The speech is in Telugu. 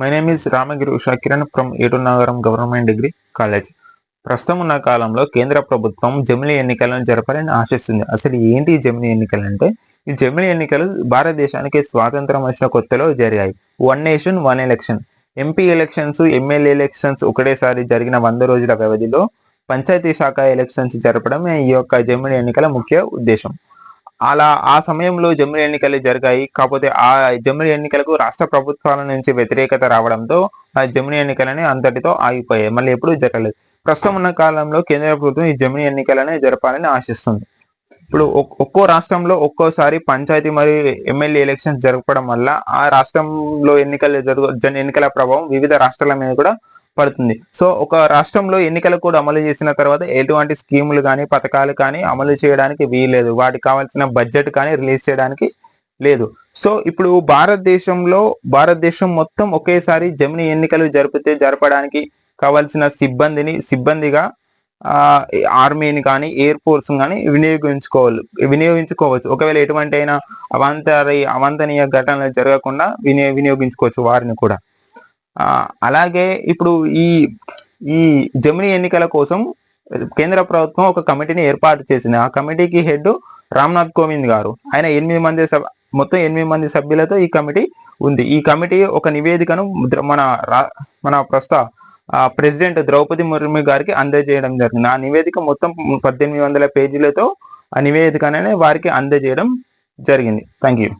My name is Ramagiri Usha Kiran from Eturu Nagaram government degree college ప్రస్తుతం ఉన్న కాలంలో కేంద్ర ప్రభుత్వం జమిలి ఎన్నికలను జరపాలని ఆశిస్తుంది. అసలు ఏంటి జమిలి ఎన్నికలు అంటే ఈ జమిలి ఎన్నికలు భారతదేశానికి స్వాతంత్రం వచ్చిన కొత్తలో జరిగాయి. One nation one election MP elections MLA elections ఒకటేసారి జరిగిన వంద రోజుల వ్యవధిలో పంచాయతీ శాఖ ఎలక్షన్స్ జరపడం ఈ యొక్క జమిలి ఎన్నికల ముఖ్య ఉద్దేశం. అలా ఆ సమయంలో జమిలీ ఎన్నికలు జరిగాయి. కాకపోతే ఆ జమిలీ ఎన్నికలకు రాష్ట్ర ప్రభుత్వాల నుంచి వ్యతిరేకత రావడంతో ఆ జమిలీ ఎన్నికలని అంతటితో ఆగిపోయాయి. మళ్ళీ ఎప్పుడూ జరగలేదు. ప్రస్తుతం ఉన్న కాలంలో కేంద్ర ప్రభుత్వం ఈ జమిలీ ఎన్నికలనే జరపాలని ఆశిస్తుంది. ఇప్పుడు ఒక్కో రాష్ట్రంలో ఒక్కోసారి పంచాయతీ మరియు ఎమ్మెల్యే ఎలక్షన్స్ జరపడం వల్ల ఆ రాష్ట్రంలో ఎన్నికలు జరుగు ఎన్నికల ప్రభావం వివిధ రాష్ట్రాల మీద కూడా పడుతుంది. సో ఒక రాష్ట్రంలో ఎన్నికలు కూడా అమలు చేసిన తర్వాత ఎటువంటి స్కీములు కానీ పథకాలు కానీ అమలు చేయడానికి వీల్లేదు. వాటికి కావాల్సిన బడ్జెట్ కానీ రిలీజ్ చేయడానికి లేదు. సో ఇప్పుడు భారతదేశంలో భారతదేశం మొత్తం ఒకేసారి జమిని ఎన్నికలు జరిపితే జరపడానికి కావాల్సిన సిబ్బందిని సిబ్బందిగా ఆర్మీని కానీ ఎయిర్ ఫోర్స్ కానీ వినియోగించుకోవాలి వినియోగించుకోవచ్చు. ఒకవేళ ఎటువంటి అయినా అవాంతరి అవాంతనీయ ఘటనలు జరగకుండా వినియో వినియోగించుకోవచ్చు వారిని కూడా. అలాగే ఇప్పుడు ఈ ఈ జమిని ఎన్నికల కోసం కేంద్ర ప్రభుత్వం ఒక కమిటీని ఏర్పాటు చేసింది. ఆ కమిటీకి హెడ్ రామ్నాథ్ కోవింద్ గారు. ఆయన ఎనిమిది మంది సభ మొత్తం ఎనిమిది మంది సభ్యులతో ఈ కమిటీ ఉంది. ఈ కమిటీ ఒక నివేదికను మన రా- మన ప్రస్తుత ప్రెసిడెంట్ ద్రౌపది ముర్ము గారికి అందజేయడం జరిగింది. ఆ నివేదిక మొత్తం పద్దెనిమిది వందల పేజీలతో ఆ నివేదికనే వారికి అందజేయడం జరిగింది. Thank you